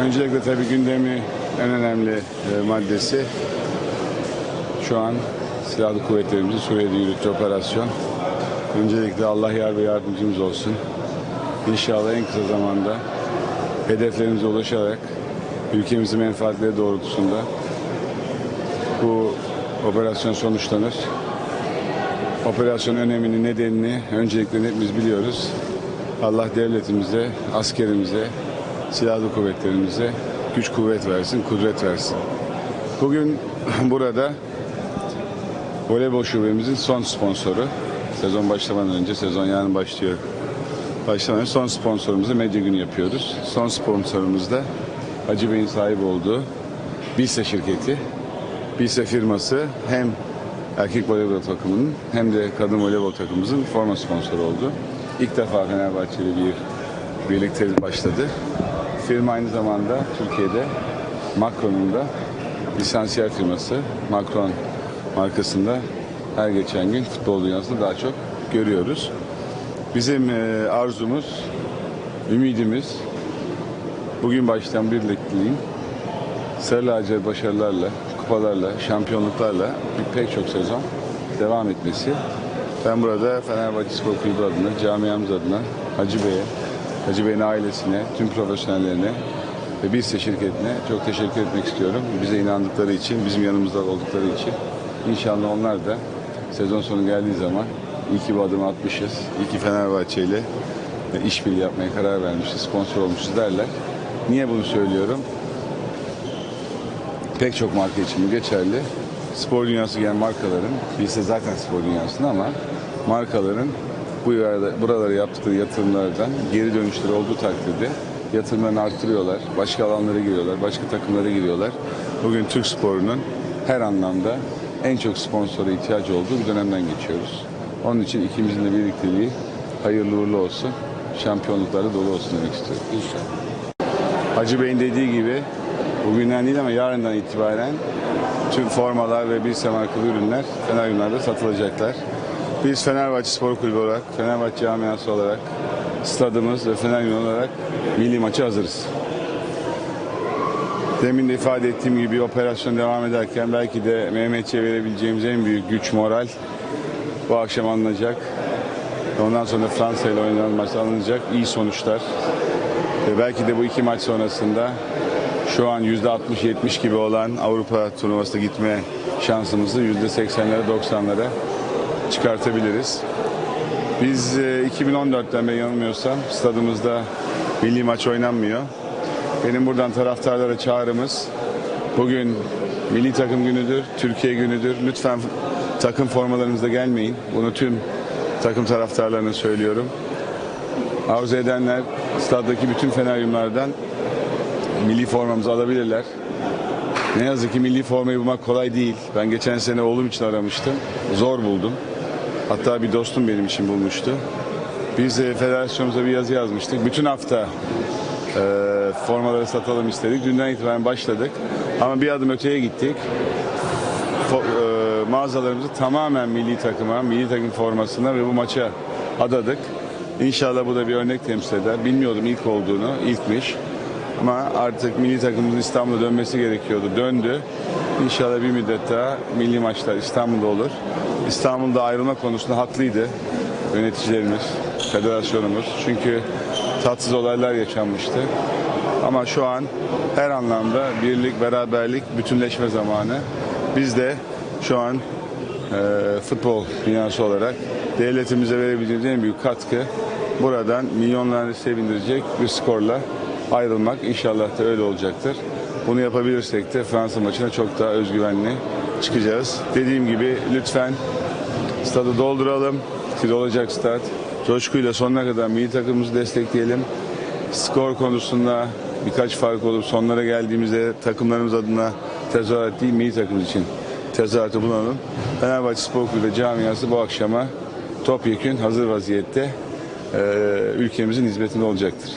Öncelikle tabii gündemi en önemli e, maddesi şu an silahlı kuvvetlerimizin Suriye'de yürüttüğü operasyon. Öncelikle Allah yar ve yardımcımız olsun. İnşallah en kısa zamanda hedeflerimize ulaşarak ülkemizin menfaatleri doğrultusunda bu operasyon sonuçlanır. Operasyon önemini, nedenini öncelikle hepimiz biliyoruz. Allah devletimize, askerimize, silahlı kuvvetlerimize güç kuvvet versin, kudret versin. Bugün burada voleybol şubemizin son sponsoru. Sezon başlamadan önce, sezon yarın başlıyor. Başlamadan önce son sponsorumuzu medya günü yapıyoruz. Son sponsorumuz da Hacı Bey'in sahibi olduğu Bilse şirketi. Bilse firması hem erkek voleybol takımının hem de kadın voleybol takımımızın forma sponsoru oldu. İlk defa Fenerbahçeli bir birlikte başladı. Firma aynı zamanda Türkiye'de Macron'un da lisansiyer firması Macron markasında her geçen gün futbol dünyasında daha çok görüyoruz. Bizim e, arzumuz, ümidimiz bugün başlayan birlikteliğin sarı lacivert başarılarla, kupalarla, şampiyonluklarla bir pek çok sezon devam etmesi. Ben burada Fenerbahçe Spor Kulübü adına, camiamız adına Hacı Bey'e, Hacı Bey'in ailesine, tüm profesyonellerine ve Bilse şirketine çok teşekkür etmek istiyorum. Bize inandıkları için, bizim yanımızda oldukları için. İnşallah onlar da sezon sonu geldiği zaman iyi ki bu adımı atmışız, iyi ki Fenerbahçe ile işbirliği yapmaya karar vermişiz, sponsor olmuşuz derler. Niye bunu söylüyorum? pek çok marka için geçerli. Spor dünyası gelen markaların, bilse zaten spor dünyasında ama markaların bu buralara yaptıkları yatırımlardan geri dönüşleri olduğu takdirde yatırımlarını arttırıyorlar. Başka alanlara giriyorlar, başka takımlara giriyorlar. Bugün Türk sporunun her anlamda en çok sponsora ihtiyacı olduğu bir dönemden geçiyoruz. Onun için ikimizin de birlikteliği hayırlı uğurlu olsun, şampiyonlukları dolu olsun demek istiyorum. İnşallah. Hacı Bey'in dediği gibi bugünden değil ama yarından itibaren tüm formalar ve bir markalı ürünler Feneryumlar'da satılacaklar. Biz Fenerbahçe Spor Kulübü olarak, Fenerbahçe camiası olarak, stadımız ve Feneryum olarak milli maçı hazırız. Demin de ifade ettiğim gibi operasyon devam ederken belki de Mehmetçi'ye verebileceğimiz en büyük güç, moral bu akşam alınacak. Ondan sonra Fransa ile oynanan maç alınacak. iyi sonuçlar. Ve belki de bu iki maç sonrasında şu an %60-70 gibi olan Avrupa turnuvasına gitme şansımızı %80'lere 90'lara çıkartabiliriz. Biz e, 2014'ten beri yanılmıyorsam stadımızda milli maç oynanmıyor. Benim buradan taraftarlara çağrımız bugün milli takım günüdür, Türkiye günüdür. Lütfen takım formalarınızda gelmeyin. Bunu tüm takım taraftarlarına söylüyorum. Arzu edenler staddaki bütün feneryumlardan milli formamızı alabilirler. Ne yazık ki milli formayı bulmak kolay değil. Ben geçen sene oğlum için aramıştım. Zor buldum. Hatta bir dostum benim için bulmuştu. Biz de federasyonumuza bir yazı yazmıştık. Bütün hafta e, formaları satalım istedik. Dünden itibaren başladık. Ama bir adım öteye gittik. Fo- e, mağazalarımızı tamamen milli takıma, milli takım formasına ve bu maça adadık. İnşallah bu da bir örnek temsil eder. Bilmiyordum ilk olduğunu, ilkmiş. Ama artık milli takımımızın İstanbul'a dönmesi gerekiyordu. Döndü. İnşallah bir müddet daha milli maçlar İstanbul'da olur. İstanbul'da ayrılma konusunda haklıydı yöneticilerimiz, federasyonumuz. Çünkü tatsız olaylar yaşanmıştı. Ama şu an her anlamda birlik, beraberlik, bütünleşme zamanı. Biz de şu an e, futbol dünyası olarak devletimize verebileceğimiz en büyük katkı buradan milyonlarını sevindirecek bir skorla ayrılmak. İnşallah da öyle olacaktır. Bunu yapabilirsek de Fransa maçına çok daha özgüvenli çıkacağız. Dediğim gibi lütfen stadı dolduralım. Ki olacak stat. Coşkuyla sonuna kadar milli takımımızı destekleyelim. Skor konusunda birkaç fark olup sonlara geldiğimizde takımlarımız adına tezahürat değil milli takımımız için tezahüratı bulunalım. Fenerbahçe Spor Kulübü camiası bu akşama topyekün hazır vaziyette ülkemizin hizmetinde olacaktır.